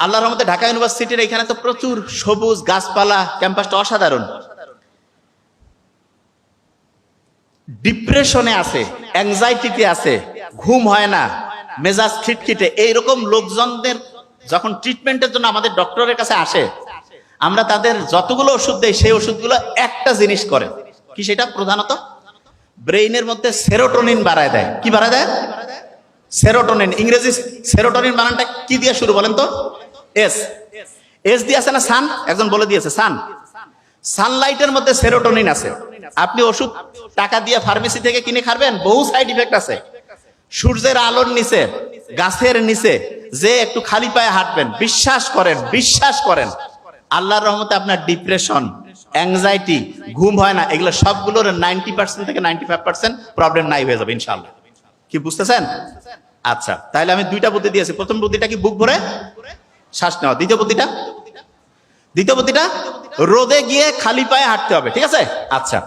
আল্লাহর রহমতে ঢাকা ইউনিভার্সিটির এখানে তো প্রচুর সবুজ গাছপালা, ক্যাম্পাসটা অসাধারণ। ডিপ্রেশনে আছে অ্যাংজাইটিতে আছে, ঘুম হয় না, মেজাজ খিটখিটে, এইরকম লোকজনদের যখন ট্রিটমেন্টের জন্য আমাদের ডক্টরের কাছে আসে, আমরা তাদের যতগুলো ওষুধ দেই, সেই ওষুধগুলো একটা জিনিস করে। কি সেটা? প্রধানত ব্রেইনের মধ্যে সেরোটোনিন বাড়ায় দেয়। কি বাড়ায় দেয়? সেরোটোনিন। ইংরেজি সেরোটোনিন বানানটা কি দিয়ে শুরু বলেন তো? এস এস দিয়ে আছে না সান একজন বলে দিয়েছে সান সানলাইটের মধ্যে সেরোটোনিন আছে। আপনি ওষুধ টাকা দিয়ে ফার্মেসি থেকে কিনে খাবেন, বহু সাইড ইফেক্ট আছে। সূর্যের আলোর নিচে, গাছের নিচে, যে একটু খালি পায়ে হাঁটবেন, বিশ্বাস করেন বিশ্বাস করেন। আল্লাহর রহমতে আপনার ডিপ্রেশন অ্যাংজাইটি ঘুম হয় না। এগুলো সবগুলোর নাইনটি পার্সেন্ট থেকে নাইনটি ফাইভ পার্সেন্ট প্রবলেম নাই হয়ে যাবে ইনশাল্লাহ কি বুঝতেছেন? আচ্ছা তাহলে আমি দুইটা বুদ্ধি দিয়েছি। প্রথম বুদ্ধিটা কি? বুক ভরে? শ্বাস নেওয়া। দ্বিতীয় বুদ্ধিটা? দ্বিতীয় বুদ্ধিটা? রোদে গিয়ে খালি পায়ে হাঁটতে হবে, ঠিক আছে? আচ্ছা।